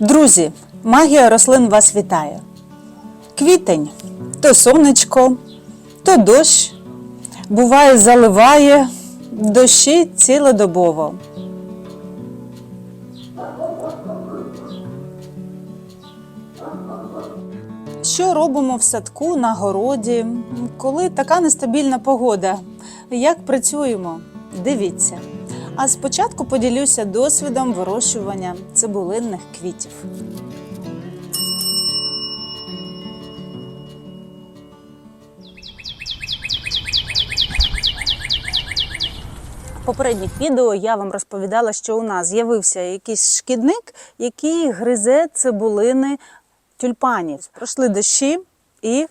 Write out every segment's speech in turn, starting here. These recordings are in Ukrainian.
Друзі, магія рослин вас вітає. Квітень то сонечко, то дощ. Буває, заливає дощі цілодобово. Що робимо в садку на городі, коли така нестабільна погода? Як працюємо? Дивіться. А спочатку поділюся досвідом вирощування цибулинних квітів. Попередніх відео я вам розповідала, що у нас з'явився якийсь шкідник, який гризе цибулини тюльпанів. Пройшли дощі і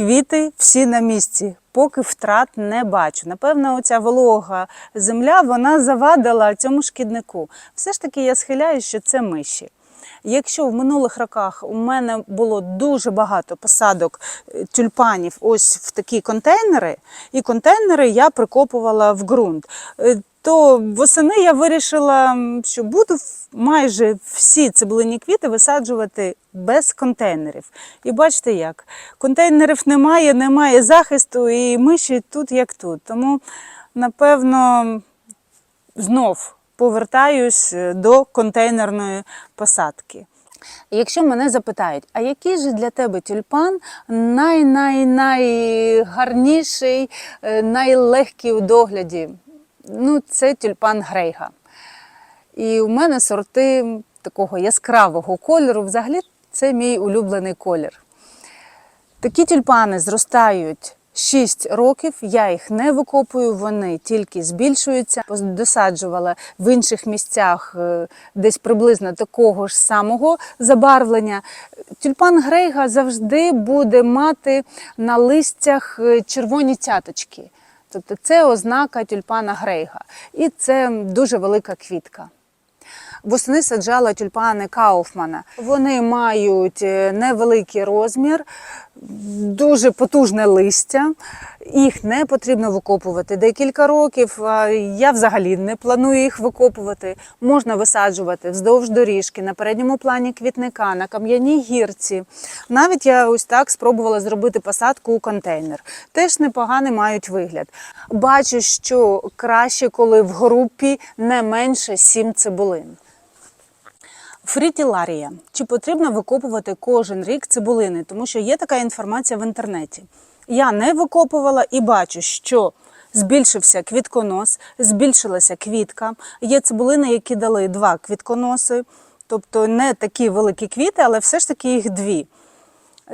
квіти всі на місці. Поки втрат не бачу. Напевно, оця волога земля вона завадила цьому шкіднику. Все ж таки я схиляюсь, що це миші. Якщо в минулих роках у мене було дуже багато посадок е, тюльпанів ось в такі контейнери, і контейнери я прикопувала в ґрунт, е, то восени я вирішила, що буду майже всі цибулині квіти висаджувати без контейнерів. І бачите як? Контейнерів немає, немає захисту, і миші тут як тут. Тому, напевно, знов повертаюсь е, до контейнерної посадки. Якщо мене запитають, а який же для тебе тюльпан най-най-найгарніший, е, найлегкий у догляді? Ну, це тюльпан Грейга. І у мене сорти такого яскравого кольору. Взагалі, це мій улюблений колір. Такі тюльпани зростають 6 років. Я їх не викопую, вони тільки збільшуються. Досаджувала в інших місцях е, десь приблизно такого ж самого забарвлення. Тюльпан Грейга завжди буде мати на листях е, червоні цяточки. Тобто це ознака тюльпана Грейга. І це дуже велика квітка. Восени саджала тюльпани Кауфмана. Вони мають е, невеликий розмір, дуже потужне листя. Їх не потрібно викопувати декілька років. Я взагалі не планую їх викопувати. Можна висаджувати вздовж доріжки, на передньому плані квітника, на кам'яній гірці. Навіть я ось так спробувала зробити посадку у контейнер. Теж непоганий мають вигляд. Бачу, що краще, коли в групі не менше сім цибулин. Фрітіларія. Чи потрібно викопувати кожен рік цибулини? Тому що є така інформація в інтернеті. Я не викопувала і бачу, що збільшився квітконос, збільшилася квітка. Є цибулини, які дали два квітконоси, тобто не такі великі квіти, але все ж таки їх дві.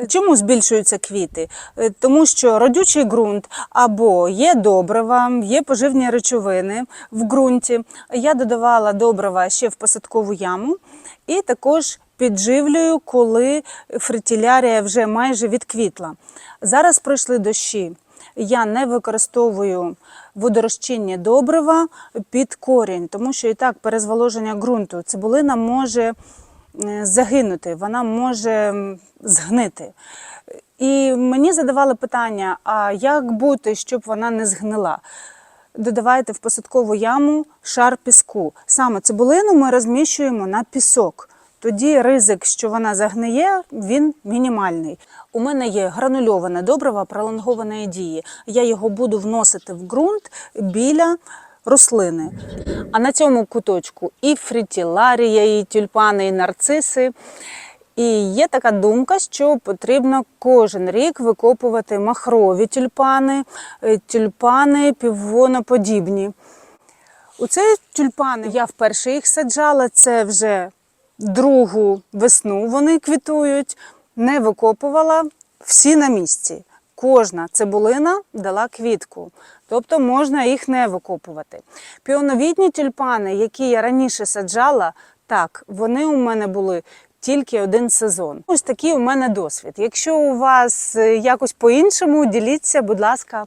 Чому збільшуються квіти? Е, Тому що родючий ґрунт або є добрива, є поживні речовини в ґрунті. Я додавала добрива ще в посадкову яму і також підживлюю, коли фритілярія вже майже відквітла. Зараз пройшли дощі. Я не використовую водорозчинні добрива під корінь, тому що і так перезволоження ґрунту цибулина може загинути, вона може згнити. І мені задавали питання: а як бути, щоб вона не згнила? Додавайте в посадкову яму шар піску. Саме цибулину ми розміщуємо на пісок. Тоді ризик, що вона загниє, він мінімальний. У мене є гранульоване добриво пролонгованої дії. Я його буду вносити в ґрунт біля рослини. А на цьому куточку і фрітіларія, і тюльпани, і нарциси. І є така думка, що потрібно кожен рік викопувати махрові тюльпани, е, тюльпани піввоноподібні. У ці тюльпани я вперше їх саджала, це вже другу весну вони квітують, не викопувала всі на місці. Кожна цибулина дала квітку, тобто можна їх не викопувати. Піоновідні тюльпани, які я раніше саджала, так, вони у мене були тільки один сезон. Ось такий у мене досвід. Якщо у вас е, якось по-іншому, діліться, будь ласка,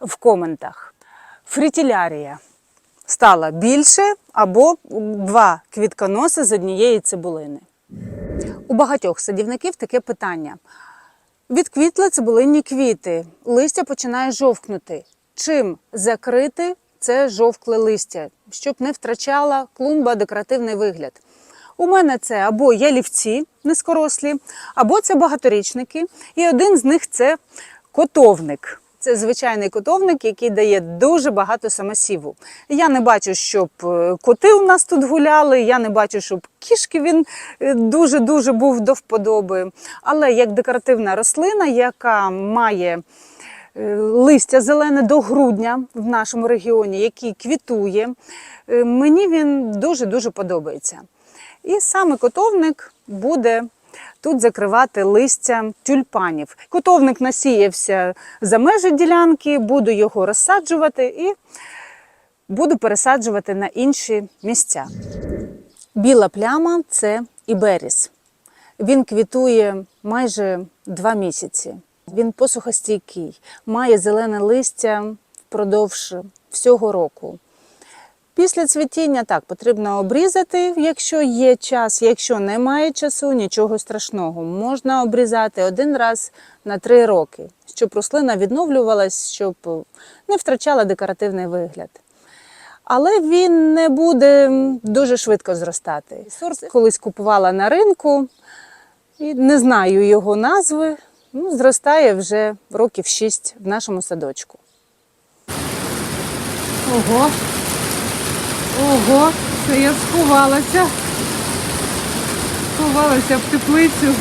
в коментах. Фрітілярія стала більше або два квітконоси з однієї цибулини. У багатьох садівників таке питання. Відквітли цибулинні квіти, листя починає жовкнути. Чим закрити це жовкле листя, щоб не втрачала клумба декоративний вигляд? У мене це або ялівці низькорослі, або це багаторічники. І один з них це котовник. Це звичайний котовник, який дає дуже багато самосіву. Я не бачу, щоб е, коти у нас тут гуляли. Я не бачу, щоб кішки він дуже дуже був до вподоби. Але як декоративна рослина, яка має е, листя зелене до грудня в нашому регіоні, який квітує, е, мені він дуже дуже подобається. І саме котовник буде тут закривати листя тюльпанів. Котовник насіявся за межі ділянки, буду його розсаджувати і буду пересаджувати на інші місця. Біла пляма це іберіс. Він квітує майже два місяці. Він посухостійкий, має зелене листя впродовж всього року. Після цвітіння так потрібно обрізати, якщо є час. Якщо немає часу, нічого страшного. Можна обрізати один раз на три роки, щоб рослина відновлювалась, щоб не втрачала декоративний вигляд. Але він не буде дуже швидко зростати. Сорт колись купувала на ринку і не знаю його назви. Ну, зростає вже років 6 в нашому садочку. Ого. Ого, це я сховалася. Сховалася в теплицю.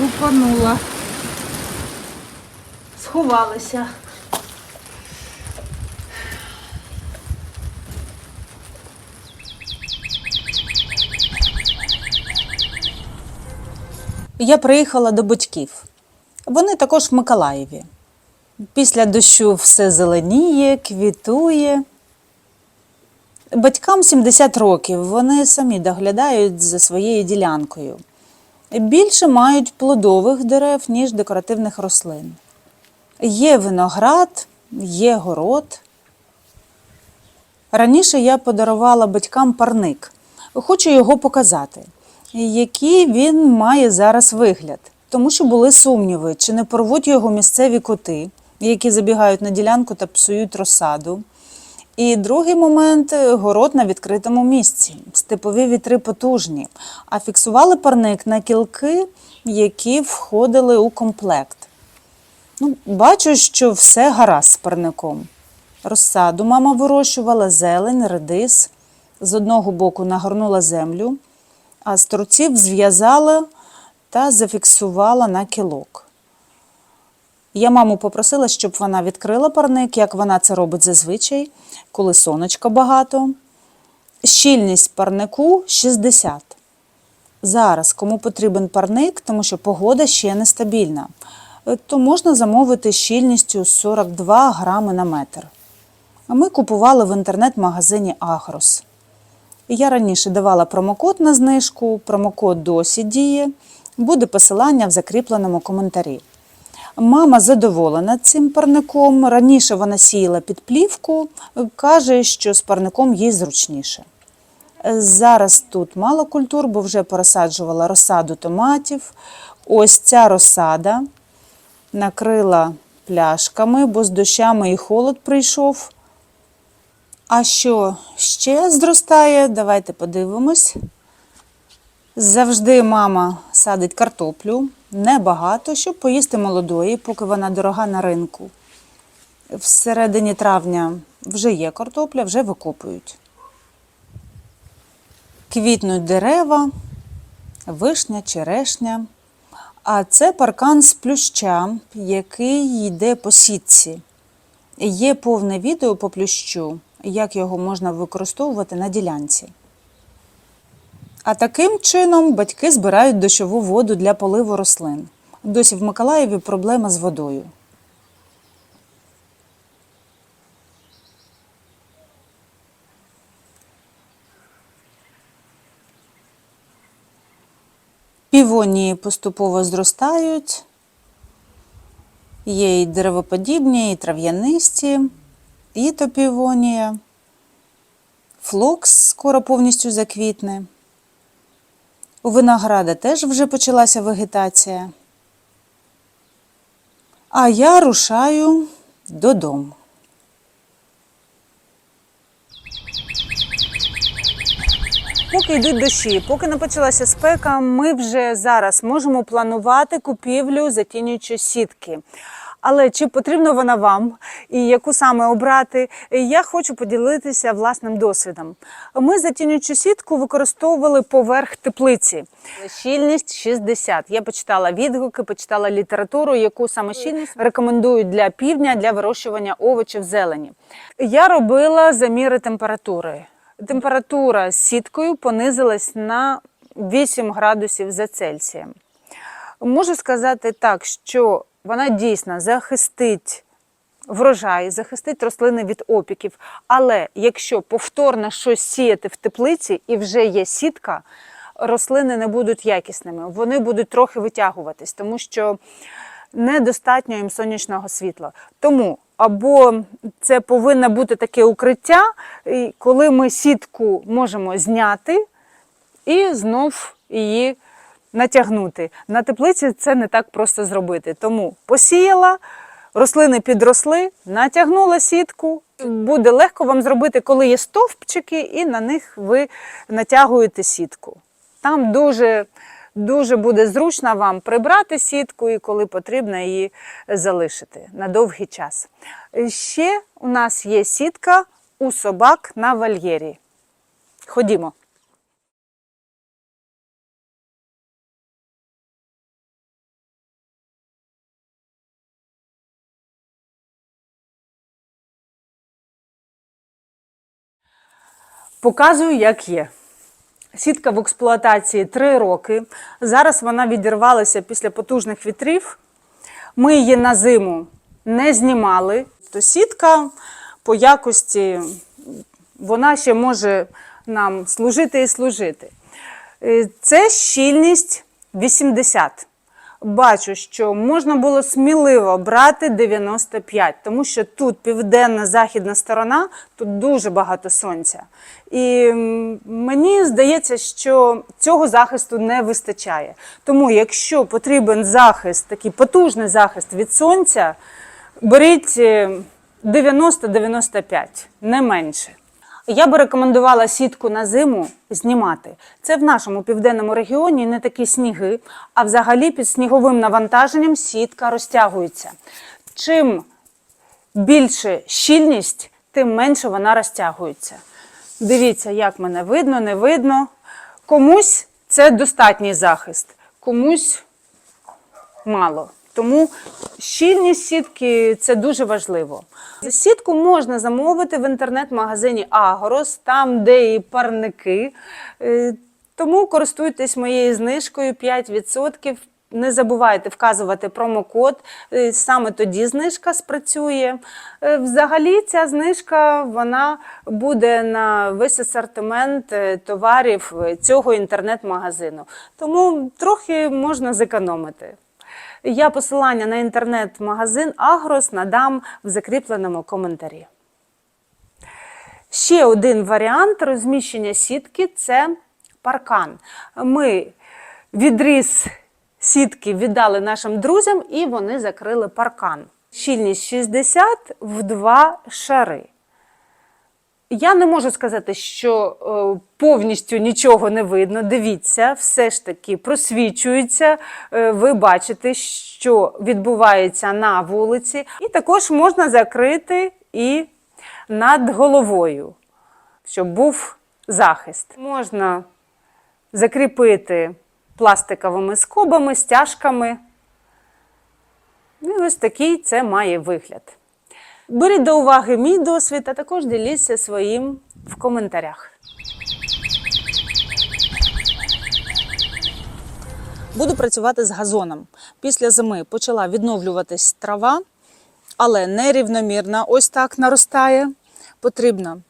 Лупанула. Сховалася. Я приїхала до батьків. Вони також в Миколаєві. Після дощу все зеленіє, квітує. Батькам 70 років, вони самі доглядають за своєю ділянкою. Більше мають плодових дерев, ніж декоративних рослин. Є виноград, є город. Раніше я подарувала батькам парник. Хочу його показати, який він має зараз вигляд. Тому що були сумніви, чи не порвуть його місцеві коти, які забігають на ділянку та псують розсаду. І другий момент город на відкритому місці. Степові вітри потужні, а фіксували парник на кілки, які входили у комплект. Ну, бачу, що все гаразд з парником. Розсаду мама вирощувала зелень, редис. З одного боку нагорнула землю, а з торців зв'язала та зафіксувала на кілок. Я маму попросила, щоб вона відкрила парник, як вона це робить зазвичай, коли сонечка багато. Щільність парнику 60. Зараз, кому потрібен парник, тому що погода ще нестабільна, е, то можна замовити щільністю 42 грами на метр. Ми купували в інтернет-магазині Агрос. Я раніше давала промокод на знижку, промокод досі діє. Буде посилання в закріпленому коментарі. Мама задоволена цим парником. Раніше вона сіяла під плівку, каже, що з парником їй зручніше. Зараз тут мало культур, бо вже порозсаджувала розсаду томатів. Ось ця розсада накрила пляшками, бо з дощами і холод прийшов. А що ще зростає? Давайте подивимось. Завжди мама садить картоплю, небагато, щоб поїсти молодої, поки вона дорога на ринку. В середині травня вже є картопля, вже викопують. Квітнуть дерева, вишня, черешня. А це паркан з плюща, який йде по сітці. Є повне відео по плющу, як його можна використовувати на ділянці. А таким чином батьки збирають дощову воду для поливу рослин. Досі в Миколаєві проблема з водою. Півонії поступово зростають. Є і деревоподібні, і трав'янисті, і топівонія. Флокс скоро повністю заквітне. У винограда теж вже почалася вегетація. А я рушаю додому. Поки йдуть дощі, поки не почалася спека, ми вже зараз можемо планувати купівлю затінюючої сітки. Але чи потрібна вона вам і яку саме обрати, я хочу поділитися власним досвідом. Ми затінюючу сітку використовували поверх теплиці. Щільність 60. Я почитала відгуки, почитала літературу, яку саме щільність рекомендують для півдня для вирощування овочів зелені. Я робила заміри температури. Температура з сіткою понизилась на 8 градусів за Цельсієм. Можу сказати так, що вона дійсно захистить врожай, захистить рослини від опіків. Але якщо повторно щось сіяти в теплиці і вже є сітка, рослини не будуть якісними, вони будуть трохи витягуватись, тому що недостатньо їм сонячного світла. Тому або це повинно бути таке укриття, коли ми сітку можемо зняти і знов її натягнути. На теплиці це не так просто зробити. Тому посіяла, рослини підросли, натягнула сітку. Буде легко вам зробити, коли є стовпчики, і на них ви натягуєте сітку. Там дуже, дуже буде зручно вам прибрати сітку і коли потрібно її залишити на довгий час. Ще у нас є сітка у собак на вольєрі. Ходімо. Показую, як є. Сітка в експлуатації 3 роки. Зараз вона відірвалася після потужних вітрів. Ми її на зиму не знімали. То сітка по якості вона ще може нам служити і служити. Е, Це щільність 80. Бачу, що можна було сміливо брати 95, тому що тут південна західна сторона, тут дуже багато сонця. І мені здається, що цього захисту не вистачає. Тому, якщо потрібен захист, такий потужний захист від сонця, беріть е, 90-95, не менше. Я би рекомендувала сітку на зиму знімати. Це в нашому південному регіоні не такі сніги, а взагалі під сніговим навантаженням сітка розтягується. Чим більше щільність, тим менше вона розтягується. Дивіться, як мене видно, не видно. Комусь це достатній захист, комусь мало. Тому щільність сітки це дуже важливо. Сітку можна замовити в інтернет-магазині Агорос, там, де і парники. Е, Тому користуйтесь моєю знижкою 5%. Не забувайте вказувати промокод, е, саме тоді знижка спрацює. Е, Взагалі ця знижка вона буде на весь асортимент товарів цього інтернет-магазину. Тому трохи можна зекономити. Я посилання на інтернет-магазин Агрос надам в закріпленому коментарі. Ще один варіант розміщення сітки це паркан. Ми відріз сітки віддали нашим друзям і вони закрили паркан. Щільність 60 в два шари. Я не можу сказати, що е, повністю нічого не видно. Дивіться, все ж таки просвічується. Е, ви бачите, що відбувається на вулиці. І також можна закрити і над головою, щоб був захист. Можна закріпити пластиковими скобами, стяжками. І ось такий це має вигляд. Беріть до уваги мій досвід, а також діліться своїм в коментарях. Буду працювати з газоном. Після зими почала відновлюватись трава, але нерівномірна ось так наростає. Потрібно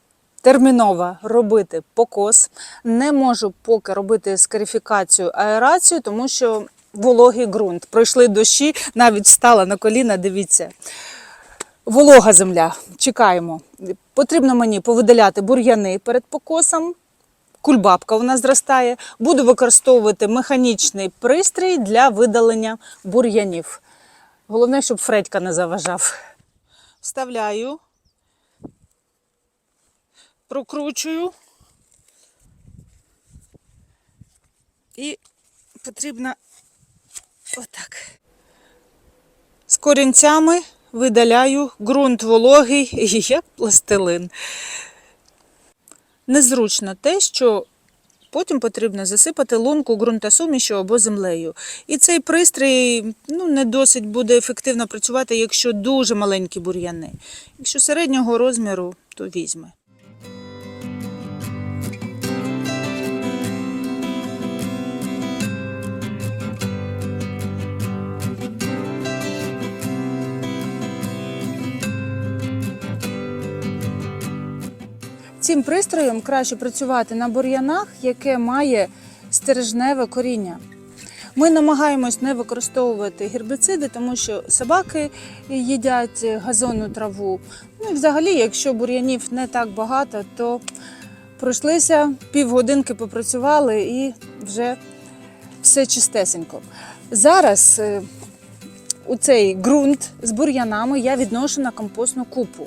терміново робити покос. Не можу поки робити скарифікацію аерацію, тому що вологий ґрунт. Пройшли дощі, навіть встала на коліна, дивіться. Волога земля. Чекаємо. Потрібно мені повидаляти бур'яни перед покосом. Кульбабка у нас зростає. Буду використовувати механічний пристрій для видалення бур'янів. Головне, щоб Фредька не заважав. Вставляю, прокручую. і потрібно отак. З корінцями видаляю ґрунт вологий, як пластилин. Незручно те, що потім потрібно засипати лунку ґрунтосумішю або землею. І цей пристрій ну, не досить буде ефективно працювати, якщо дуже маленькі бур'яни. Якщо середнього розміру, то візьме. Цим пристроєм краще працювати на бур'янах, яке має стережневе коріння. Ми намагаємось не використовувати гербіциди, тому що собаки їдять газонну траву. Ну і взагалі, якщо бур'янів не так багато, то пройшлися півгодинки попрацювали і вже все чистесенько. Зараз е, у цей ґрунт з бур'янами я відношу на компостну купу.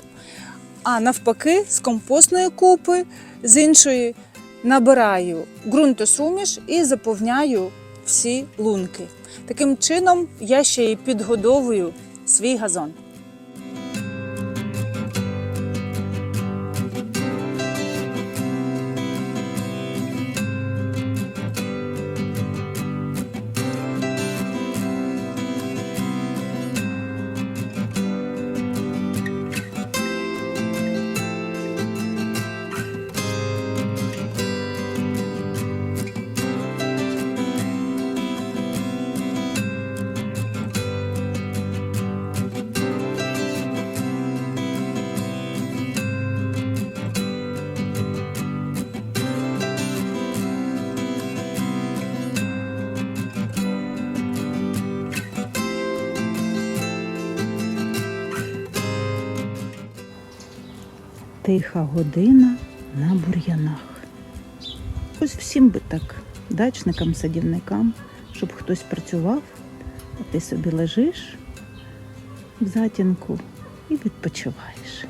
А навпаки, з компостної купи, з іншої набираю ґрунтосуміш і заповняю всі лунки. Таким чином я ще й підгодовую свій газон. Тиха година на бур'янах. Ось всім би так, дачникам, садівникам, щоб хтось працював, а ти собі лежиш в затінку і відпочиваєш.